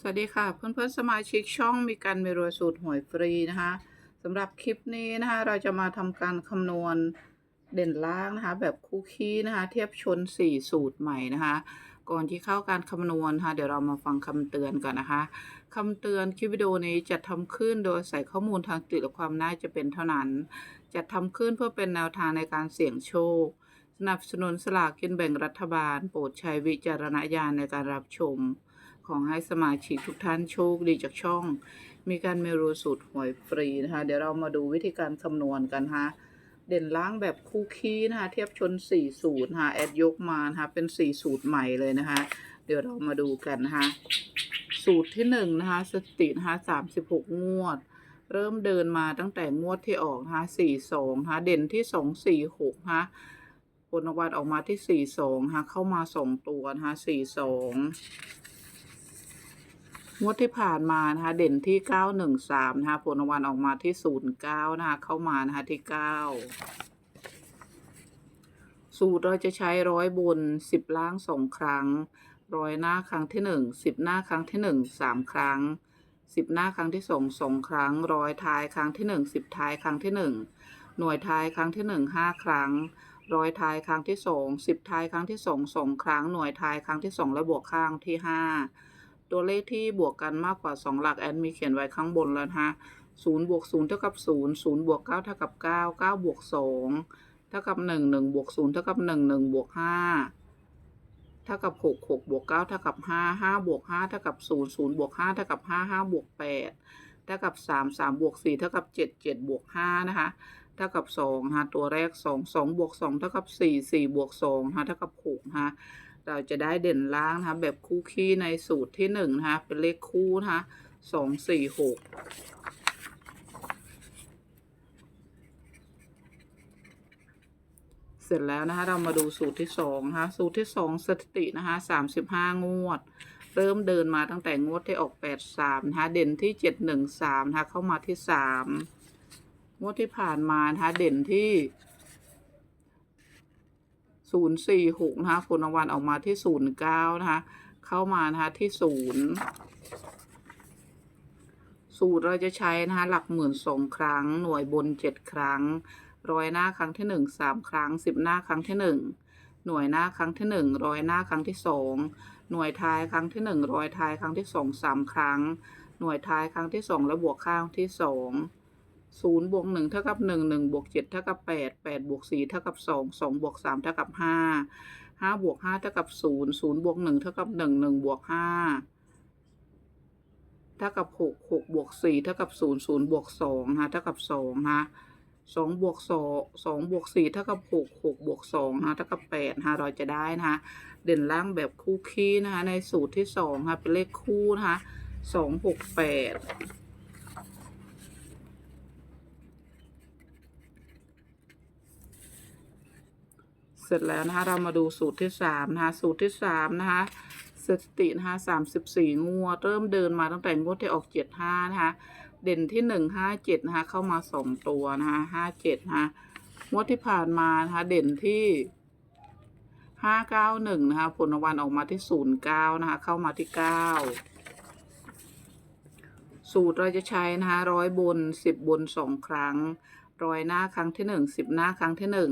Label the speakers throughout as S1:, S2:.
S1: สวัสดีค่ะ เพื่อนๆสมาชิกช่องมีการมีรวยสูตรหวยฟรีนะคะสำหรับคลิปนี้นะคะเราจะมาทำการคำนวณเด่นล่างนะคะ แบบคู่คี้นะคะ เทียบชน 4 สูตรใหม่นะคะ ก่อนที่เข้าการคำนวณนะคะเดี๋ยวเรามาฟังคำเตือนก่อนนะคะคำเตือนคลิปวิดีโอนี้จะทำขึ้นโดยใส่ข้อมูลทางติดและความน่าจะเป็นเท่านั้นจะทำขึ้นเพื่อเป็นแนวทางในการเสี่ยงโชค สนับสนุนสลากกินแบ่งรัฐบาล โปรดใช้วิจารณญาณในการรับชม ขอให้สมาชิกทุกท่านโชคดีจากช่อง มีการเมรูสูตรหวยฟรีนะคะ เดี๋ยวเรามาดูวิธีการคำนวณกันนะคะเด่นล้างแบบคู่คี้นะคะเทียบชน 4 สูตรนะคะแอดยกมานะคะเป็น 4 สูตรใหม่เลยนะคะ เดี๋ยวเรามาดูกันนะคะสูตรที่1นะคะสตินะคะ36งวด เริ่มเดินมาตั้งแต่งวดที่ออกนะคะ42นะคะเด่นที่246นะคะผลรางวัลออกมาที่42นะคะเข้ามา2ตัวนะคะ42ง งวดที่ผ่านมานะคะเด่นที่เก้าหนึ่งสามนะคะผลรางวัลออกมาที่ศูนย์เก้านะคะเข้ามานะคะที่เก้าสูตรเราจะใช้ร้อยบนสิบล่างสองครั้งร้อยหน้าครั้งที่หนึ่งสิบหน้าครั้งที่หนึ่งสามครั้งสิบหน้าครั้งที่สองสองครั้งร้อยท้ายครั้งที่หนึ่งสิบท้ายครั้งที่หนึ่งหน่วยท้ายครั้งที่หนึ่งห้าครั้งร้อยท้ายครั้งที่สองสิบท้ายครั้งที่สองสองครั้งหน่วยท้ายครั้งที่สองและบวกข้างที่ห้า ตัวเลขที่บวกกันมากกว่า 2 หลักแอดมีเขียนไว้ข้างบนแล้วนะคะ0บวก0เท่ากับ0 0บวก9เท่ากับ9 9บวก2เท่ากับ1 1บวก0เท่ากับ1 1บวก5เท่ากับ6 6บวก9เท่ากับ5 5บวก5เท่ากับ0 0บวก5เท่ากับ5 5บวก8เท่ากับ3 3บวก4เท่ากับ7 7บวก5นะคะเท่ากับ2นะคะตัวแรก2 2บวก2เท่ากับ4 4บวก2นะคะเท่ากับ6นะคะ เราจะได้เด่นล่างนะคะแบบคู่คี้ในสูตรที่หนึ่งนะคะเป็นเลขคู่นะคะสองสี่หกเสร็จแล้วนะคะเรามาดูสูตรที่สองนะคะสูตรที่สองสถิตินะคะสามสิบห้างวด เริ่มเดินมาตั้งแต่งวดที่ออกแปดสามนะคะเด่นที่เจ็ดหนึ่งสามนะคะเข้ามาที่สามงวดที่ผ่านมานะคะเด่นที่ ศูนย์สี่หกนะคะผลรางวัลออกมาที่ศูนย์เก้านะคะเข้ามานะคะที่ศูนย์สูตรเราจะใช้นะคะหลักหมื่นสองครั้ง หน่วยบนเจ็ดครั้งร้อยหน้าครั้งที่หนึ่งสามครั้งสิบหน้าครั้งที่หนึ่งหน่วยหน้าครั้งที่หนึ่งร้อยหน้าครั้งที่สองหน่วยท้ายครั้งที่หนึ่งร้อยท้ายครั้งที่สองสามครั้ง หน่วยท้ายครั้งที่สองและบวกข้างที่สอง ศูนย์บวกหนึ่งเท่ากับหนึ่งหนึ่งบวกเจ็ดเท่ากับแปดแปดบวกสี่เท่ากับสองสองบวกสามเท่ากับห้าห้าบวกห้าเท่ากับศูนย์ศูนย์บวกหนึ่งเท่ากับหนึ่งหนึ่งบวกห้าเท่ากับหกหกบวกสี่เท่ากับศูนย์ศูนย์บวกสองฮะเท่ากับสองฮะสองบวกสองสองบวกสี่เท่ากับหกหกบวกสองฮะเท่ากับแปดฮะเราจะได้นะคะเด่นล่างแบบคู่คี้นะคะในสูตรที่สองค่ะเป็นเลขคู่นะคะสองหกแปด เสร็จแล้วนะคะเรามาดูสูตรที่สามนะคะสูตรที่สามนะคะสตินะคะสามสิบสี่งวดเริ่มเดินมาตั้งแต่งวดที่ออกเจ็ดห้านะคะเด่นที่หนึ่งห้าเจ็ดนะคะเข้ามาสองตัวนะคะห้าเจ็ดนะคะงวดที่ผ่านมานะคะเด่นที่ห้าเก้าหนึ่งนะคะผลรางวัลออกมาที่ศูนย์เก้านะคะเข้ามาที่เก้าสูตรเราจะใช้นะคะร้อยบนสิบบนสองครั้งร้อยหน้าครั้งที่หนึ่งสิบหน้าครั้งที่หนึ่ง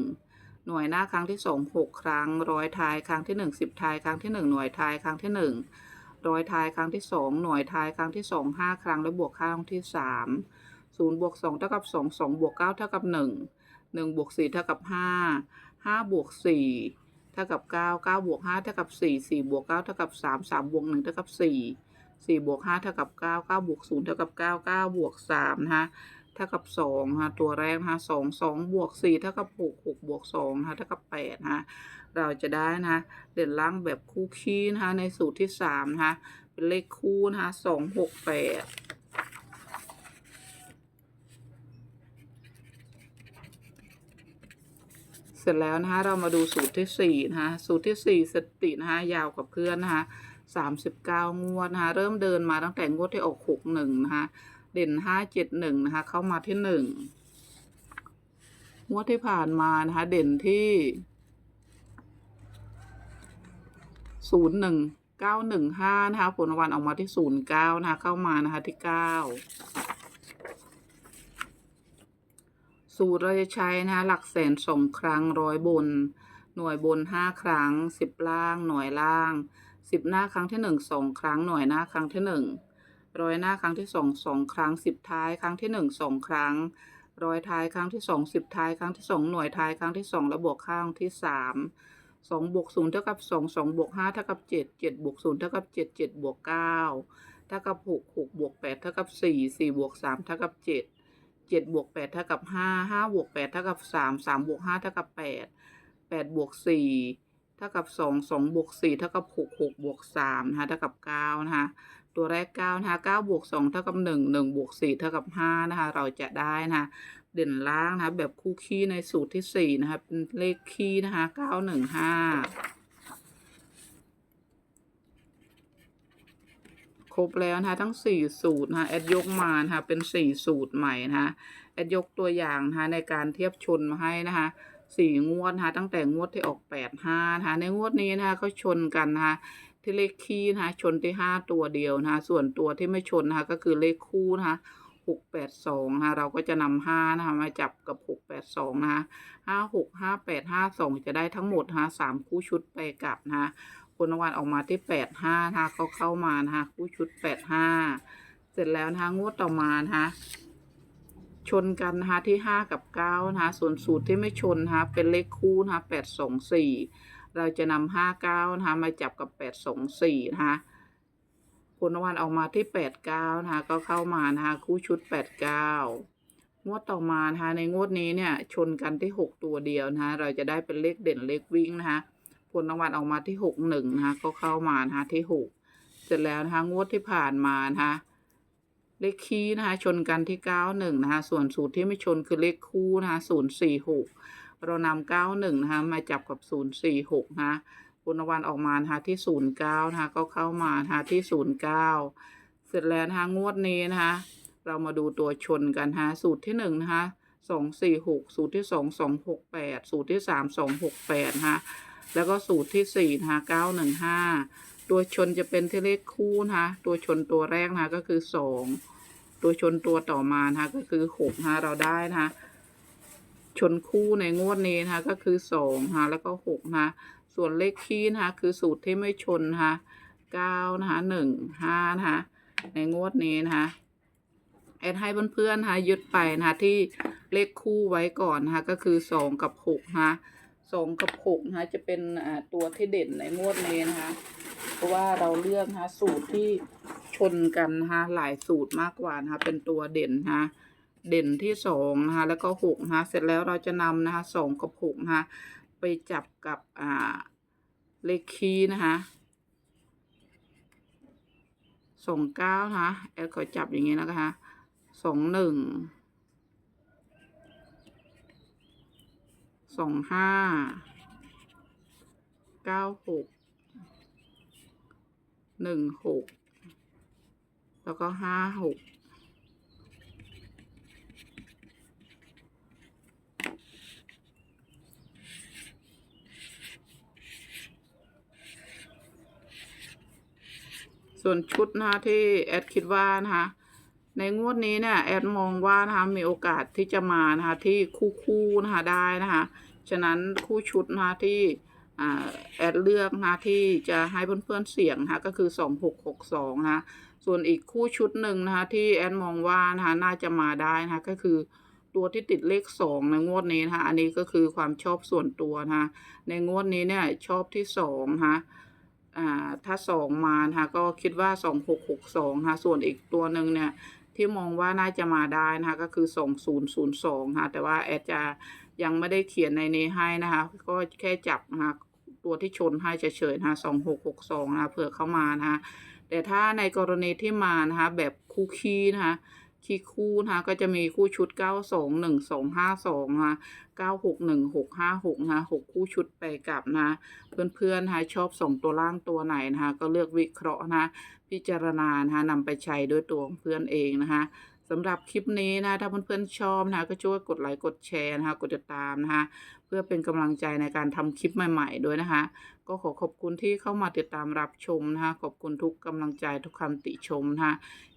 S1: หน่วยหน้าครั้งที่สองหกครั้ง ร้อยท้ายครั้งที่หนึ่งสิบท้ายครั้งที่หนึ่งหน่วยท้ายครั้งที่หนึ่งร้อยท้ายครั้งที่สองหน่วยท้ายครั้งที่สองห้าครั้งและบวกข้าครั้งที่สามศูนย์บวกสองเท่ากับสองสองบวกเก้าเท่ากับหนึ่งหนึ่งบวกสี่เท่ากับห้าห้าบวกสี่เท่ากับเก้าเก้าบวกห้าเท่ากับสี่สี่บวกเก้าเท่ากับสามสามบวกหนึ่งเท่ากับสี่สี่บวกห้าเท่ากับเก้าเก้าบวกศูนย์เท่ากับเก้าเก้าบวกสามนะคะ เท่ากับสองนะคะตัวแรกนะคะสองสองบวกสี่เท่ากับหกหกบวกสองนะคะเท่ากับแปดนะคะเราจะได้นะเด่นล่างแบบคู่คี้นะคะในสูตรที่สามนะคะเป็นเลขคู่นะคะสองหกแปดเสร็จแล้วนะคะเรามาดูสูตรที่สี่นะคะสูตรที่สี่สตินะคะยาวกว่าเพื่อนนะคะสามสิบเก้างวดนะคะเริ่มเดินมาตั้งแต่งวดที่ออกหกหนึ่งนะคะ เด่นห้าเจ็ดหนึ่งนะคะ เข้ามาที่หนึ่งงวดที่ผ่านมานะคะ เด่นที่ศูนย์หนึ่งเก้าหนึ่งห้านะคะ ผลรางวัลออกมาที่ศูนย์เก้านะคะ เข้ามานะคะที่เก้าสูตรเราจะใช้นะคะหลักแสนสองครั้งร้อยบน หน่วยบนห้าครั้งสิบล่าง หน่วยล่างสิบหน้าครั้งที่หนึ่งสองครั้งหน่วยหน้าครั้งที่หนึ่ง ร้อยหน้าครั้งที่สองสองครั้งสิบท้ายครั้งที่หนึ่งสองครั้ง ร้อยท้ายครั้งที่สองสิบท้ายครั้งที่สองหน่วยท้ายครั้งที่สองและบวกข้างที่สามสองบวกศูนย์เท่ากับสองสองบวกห้าเท่ากับเจ็ดเจ็ดบวกศูนย์เท่ากับเจ็ดเจ็ดบวกเก้าเท่ากับหกหกบวกแปดเท่ากับสี่สี่บวกสามเท่ากับเจ็ดเจ็ดบวกแปดเท่ากับห้าห้าบวกแปดเท่ากับสามสามบวกห้าเท่ากับแปดแปดบวกสี่เท่ากับสองสองบวกสี่เท่ากับหกหกบวกสามนะคะเท่ากับเก้านะคะ ตัวแรกเก้านะคะเก้าบวกสองเท่ากับหนึ่งหนึ่งบวกสี่เท่ากับห้านะคะ เราจะได้นะคะเด่นล่างนะคะแบบคู่ขี้ในสูตรที่สี่นะคะเป็นเลขขี้นะคะเก้าหนึ่งห้าครบแล้วนะคะทั้ง 4 สูตรนะคะแอดยกมานะคะเป็น 4 สูตรใหม่นะคะแอดยกตัวอย่างนะคะในการเทียบชนมาให้นะคะสี่งวดนะคะตั้งแต่งวดที่ออก85นะคะในงวดนี้นะคะเขาชนกันนะคะ ที่เลขคี่นะคะชนที่5ตัวเดียวนะคะส่วนตัวที่ไม่ชนนะคะก็คือเลขคู่นะคะ682นะคะเราก็จะนำ5นะคะมาจับกับ682นะคะ56 58 52จะได้ทั้งหมดนะคะ3คู่ชุดไปกลับนะคะผลรางวัลออกมาที่แปดห้านะคะเขาเข้ามานะคะคู่ชุดแปดห้าเสร็จแล้วนะคะงวดต่อมานะคะชนกันนะคะที่ห้ากับเก้านะคะส่วนสูตรที่ไม่ชนนะคะเป็นเลขคู่นะคะแปดสองสี่ เราจะนำห้าเก้านะคะมาจับกับแปดสองสี่นะคะผลรางวัลออกมาที่แปดเก้านะคะก็เข้ามานะคะคู่ชุดแปดเก้างวดต่อมานะคะในงวดนี้เนี่ยชนกันที่หกตัวเดียวนะคะเราจะได้เป็นเลขเด่นเลขวิ่งนะคะผลรางวัลออกมาที่หกหนึ่งนะคะก็เข้ามานะคะที่หกเสร็จแล้วนะคะงวดที่ผ่านมานะคะเลขคี่นะคะชนกันที่เก้าหนึ่งนะคะส่วนสูตรที่ไม่ชนคือเลขคู่นะคะศูนย์สี่หก เรานำเก้าหนึ่งนะคะมาจับกับศูนย์สี่หกนะคะผลรางวัลออกมานะคะที่ศูนย์เก้านะคะก็เข้ามานะคะที่ศูนย์เก้าเสร็จแล้วนะคะงวดนี้นะคะเรามาดูตัวชนกันนะสูตรที่หนึ่งนะคะสองสี่หกสูตรที่สองสองหกแปดสูตรที่สามสองหกแปดนะคะแล้วก็สูตรที่สี่นะคะเก้าหนึ่งห้าตัวชนจะเป็นที่เลขคู่นะคะตัวชนตัวแรกนะคะก็คือสองตัวชนตัวต่อมานะคะก็คือหกนะคะเราได้นะคะ ชนคู่ในงวดนี้นะคะก็คือสองนะคะแล้วก็หกนะคะส่วนเลขคี่นะคะคือสูตรที่ไม่ชนนะคะเก้านะคะหนึ่งห้านะคะในงวดนี้นะคะแอดให้เพื่อนๆนะคะยึดไปนะคะที่เลขคู่ไว้ก่อนนะคะก็คือสองกับหกนะคะสองกับหกนะคะจะเป็นอ่าตัวที่เด่นในงวดนี้นะคะเพราะว่าเราเลือกนะคะสูตรที่ชนกันนะคะหลายสูตรมากกว่านะคะเป็นตัวเด่นนะคะ เด่นที่สองนะคะแล้วก็หกนะคะเสร็จแล้วเราจะนำนะคะสองกับหกนะคะไปจับกับอ่าเลขคีนะคะสองเก้านะคะแอดขอจับอย่างนี้นะคะสองหนึ่งสองห้าเก้าหกหนึ่งหกแล้วก็ห้าหก ส่วนชุดนะคะที่แอดคิดว่านะคะในงวดนี้เนี่ยแอดมองว่านะคะมีโอกาสที่จะมานะคะที่คู่คู่ๆนะคะได้นะคะฉะนั้นคู่ชุดนะคะที่แอดเลือกนะคะที่จะให้เพื่อนๆเสี่ยงนะคะก็คือสองหกหกสองนะคะส่วนอีกคู่ชุดหนึ่งนะคะที่แอดมองว่านะคะน่าจะมาได้นะคะก็คือตัวที่ติดเลขสองในงวดนี้นะคะอันนี้ก็คือความชอบส่วนตัวนะคะในงวดนี้เนี่ยชอบที่สองนะคะ อ่าถ้าสองมานะคะก็คิดว่าสองหกหกสองนะคะส่วนอีกตัวหนึ่งเนี่ยที่มองว่าน่าจะมาได้นะคะก็คือสองศูนย์ศูนย์สองค่ะแต่ว่าแอดจะยังไม่ได้เขียนในนี้ให้นะคะ ก็แค่จับนะคะตัวที่ชนให้เฉยๆนะคะสองหกหกสองนะคะเผื่อเข้ามานะคะแต่ถ้าในกรณีที่มานะคะแบบคู่คีนะคะ ที่คู่นะก็จะมีคู่ชุด 9 2 1 2 5 2นะคะ9 6 1 6 5 6นะคะ6คู่ชุดไปกลับนะ เพื่อนๆนะชอบส่งตัวล่างตัวไหนนะคะก็เลือกวิเคราะห์นะพิจารณานะนำไปใช้ด้วยตัวของเพื่อนเองนะคะสำหรับคลิปนี้นะ ถ้าเพื่อนๆชอบนะ ก็ช่วยกดไลค์ กดแชร์นะคะ กดติดตามนะคะ เพื่อเป็นกำลังใจในการทำคลิปใหม่ๆด้วยนะคะ ก็ขอขอบคุณที่เข้ามาติดตามรับชมนะคะ ขอบคุณทุกกำลังใจทุกคำติชมนะคะ